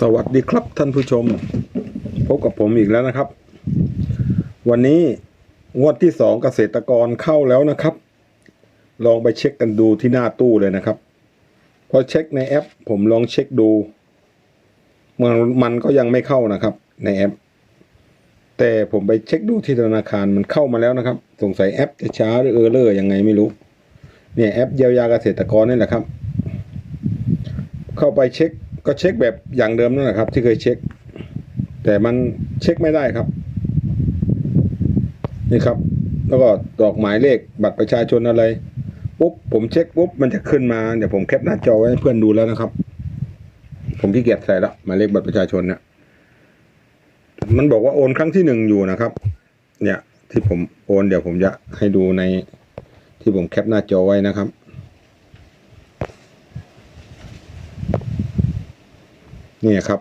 สวัสดีครับท่านผู้ชม พบกับผมอีกแล้วนะครับ วันนี้งวดที่สองเกษตรกรเข้าแล้วนะครับ ลองไปเช็คกันดูที่หน้าตู้เลยนะครับพอเช็คในแอป ผมลองเช็คดูมันมันก็ยังไม่เข้านะครับ ในแอป แต่ผมไปเช็คดูที่ธนาคารมันเข้ามาแล้วนะครับ สงสัยแอปจะช้าหรือเออร์เลอร์ยังไงไม่รู้เนี่ยแอปเยียวยาเกษตรกรนี่แหละครับ เข้าไปเช็ค ก็เช็คแบบอย่างเดิมนั่นแหละครับ ที่เคยเช็ค แต่มันเช็คไม่ได้ครับ นี่ครับ แล้วก็ดอกหมายเลขบัตรประชาชนอะไรปุ๊บผมเช็คปุ๊บมันจะขึ้นมาเดี๋ยวผมแคปหน้าจอไว้ให้เพื่อนดูแล้วนะครับ ผมขี้เกียจใส่แล้วหมายเลขบัตรประชาชนเนี่ยมันบอกว่าโอนครั้งที่หนึ่งอยู่นะครับ เนี่ย ที่ผมโอนเดี๋ยวผมจะให้ดูในที่ผมแคปหน้าจอไว้นะครับ นี่ครับ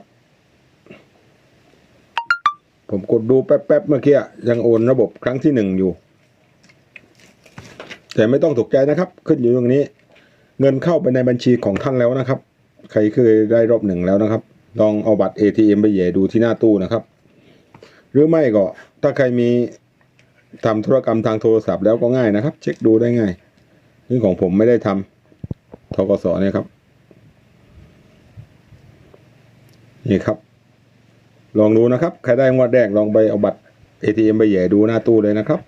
ผมกดดูแป๊บๆเมื่อกี้ยังโอนระบบครั้งที่หนึ่งอยู่ แต่ไม่ต้องตกใจนะครับ ขึ้นอยู่ตรงนี้ เงินเข้าไปในบัญชีของท่านแล้วนะครับ ใครเคยได้รอบหนึ่งแล้วนะครับ ลองเอาบัตร ATM ไปแหย่ดูที่หน้าตู้นะครับ หรือไม่ก็ถ้าใครมีทำธุรกรรมทางโทรศัพท์แล้วก็ง่ายนะครับ เช็คดูได้ง่ายนี่ของผมไม่ได้ทำทกสเนี่ยครับ นี่ครับ ลองดูนะครับ ใครได้งวดแรกลองไปเอาบัตร ATM ไปแหย่ดูหน้าตู้เลยนะครับ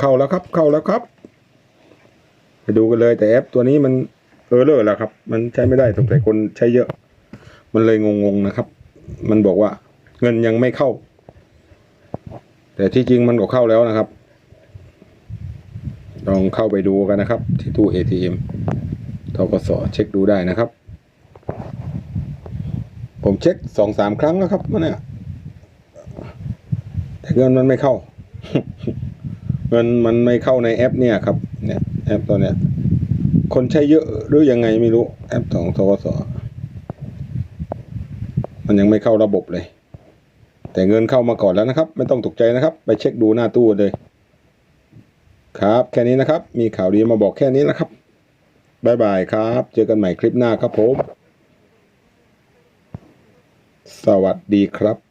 เข้าแล้วครับ เข้าแล้วครับ ไปดูกันเลยแต่แอปตัวนี้มันเออเลอร์แล้วครับ มันใช้ไม่ได้สงสัยคนใช้เยอะ มันเลยงงๆนะครับ มันบอกว่า เงินยังไม่เข้า แต่ที่จริงมันก็เข้าแล้วนะครับ ลองเข้าไปดูกันนะครับ ที่ตู้ ATM ทกสเช็คดูได้นะครับ ผมเช็คสองสามครั้งแล้วครับมันเนี่ยแต่เงินมันไม่เข้า เงินมันไม่เข้าในแอป เนี่ยครับ เนี่ย แอปตัวเนี้ยคนใช้เยอะหรือยังไงไม่รู้ แอปของทกสมันยังไม่เข้าระบบเลย แต่เงินเข้ามาก่อนแล้วนะครับ ไม่ต้องตกใจนะครับ ไปเช็คดูหน้าตู้เลย ครับ แค่นี้นะครับ มีข่าวดีมาบอกแค่นี้นะครับบายบายครับ เจอกันใหม่คลิปหน้าครับผม สวัสดีครับ